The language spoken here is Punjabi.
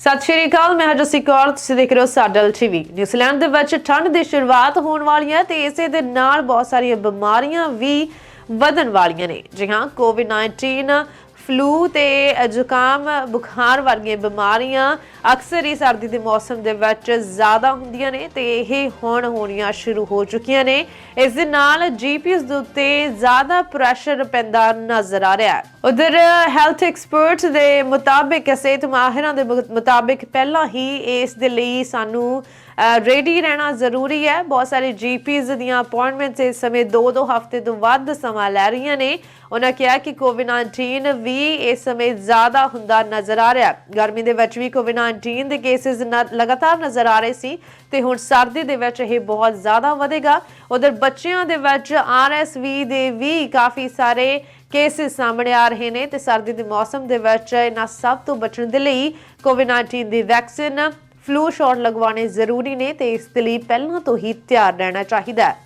ਸਤਿ ਸ਼੍ਰੀ ਅਕਾਲ, ਮੈਂ ਹਰਜਸੀ ਕੌਰ, ਤੁਸੀਂ ਦੇਖ ਰਹੇ ਹੋ ਸਾਡਲ ਟੀਵੀ ਨਿਊਜ਼ੀਲੈਂਡ ਦੇ ਵਿੱਚ ਠੰਡ ਦੀ ਸ਼ੁਰੂਆਤ ਹੋਣ ਵਾਲੀ ਹੈ ਤੇ ਇਸੇ ਦੇ ਨਾਲ ਬਹੁਤ ਸਾਰੀਆਂ ਬਿਮਾਰੀਆਂ ਵੀ ਵਧਣ ਵਾਲੀਆਂ ਨੇ। ਜੀ ਹਾਂ ਕੋਵਿਡ-19 ਫਲੂ ਤੇ ਜ਼ੁਕਾਮ, ਬੁਖਾਰ ਵਰਗੀਆਂ ਬਿਮਾਰੀਆਂ ਅਕਸਰ ਹੀ ਸਰਦੀ ਦੇ ਮੌਸਮ ਦੇ ਵਿੱਚ ਜ਼ਿਆਦਾ ਹੁੰਦੀਆਂ ਨੇ ਤੇ ਇਹ ਹੁਣ ਹੋਣੀਆਂ ਸ਼ੁਰੂ ਹੋ ਚੁੱਕੀਆਂ ਨੇ। ਇਸ ਦੇ ਨਾਲ ਜੀਪੀਐਸ ਦੇ ਉੱਤੇ ਜ਼ਿਆਦਾ ਪ੍ਰੈਸ਼ਰ ਪੈਂਦਾ ਨਜ਼ਰ ਆ ਰਿਹਾ ਹੈ। ਉਧਰ ਹੈਲਥ ਐਕਸਪਰਟਸ ਦੇ ਮੁਤਾਬਿਕ, ਸਿਹਤ ਮਾਹਿਰਾਂ ਦੇ ਮੁ- ਮੁਤਾਬਿਕ ਪਹਿਲਾਂ ਹੀ ਇਸ ਦੇ ਲਈ ਸਾਨੂੰ ਰੈਡੀ ਰਹਿਣਾ ਜ਼ਰੂਰੀ ਹੈ। ਬਹੁਤ ਸਾਰੇ ਜੀਪੀਜ਼ ਦੀਆਂ ਅਪਾਇੰਟਮੈਂਟਸ ਇਸ ਸਮੇਂ 2-2 ਹਫ਼ਤੇ ਤੋਂ ਵੱਧ ਸਮਾਂ ਲੈ ਰਹੀਆਂ ਨੇ। ਉਹਨਾਂ ਕਿਹਾ ਕਿ ਕੋਵਿਡ-19 ਵੀ ਇਸ ਸਮੇਂ ਜ਼ਿਆਦਾ ਹੁੰਦਾ ਨਜ਼ਰ ਆ ਰਿਹਾ। ਗਰਮੀ ਦੇ ਵਿੱਚ ਵੀ ਕੋਵਿਡ-19 ਦੇ ਕੇਸਿਸ ਲਗਾਤਾਰ ਨਜ਼ਰ ਆ ਰਹੇ ਸੀ ਤੇ ਹੁਣ ਸਰਦੀ ਦੇ ਵਿੱਚ ਇਹ ਬਹੁਤ ਜ਼ਿਆਦਾ ਵਧੇਗਾ। ਉਧਰ ਬੱਚਿਆਂ ਦੇ ਵਿੱਚ ਆਰਐਸਵੀ ਦੇ ਵੀ ਕਾਫੀ ਸਾਰੇ ਕੇਸਿਸ ਸਾਹਮਣੇ ਆ ਰਹੇ ਨੇ ਤੇ ਸਰਦੀ ਦੇ ਮੌਸਮ ਦੇ ਵਿੱਚ ਇਹਨਾਂ ਸਭ ਤੋਂ ਬਚਣ ਦੇ ਲਈ ਕੋਵਿਡ-19 ਦੀ ਵੈਕਸੀਨ ਫਲੂ ਸ਼ਾਟ ਲਗਵਾਉਣੇ ਜ਼ਰੂਰੀ ਨੇ ਤੇ ਇਸ ਦੇ ਲਈ ਪਹਿਲਾਂ ਤੋਂ ਹੀ ਤਿਆਰ ਰਹਿਣਾ ਚਾਹੀਦਾ ਹੈ।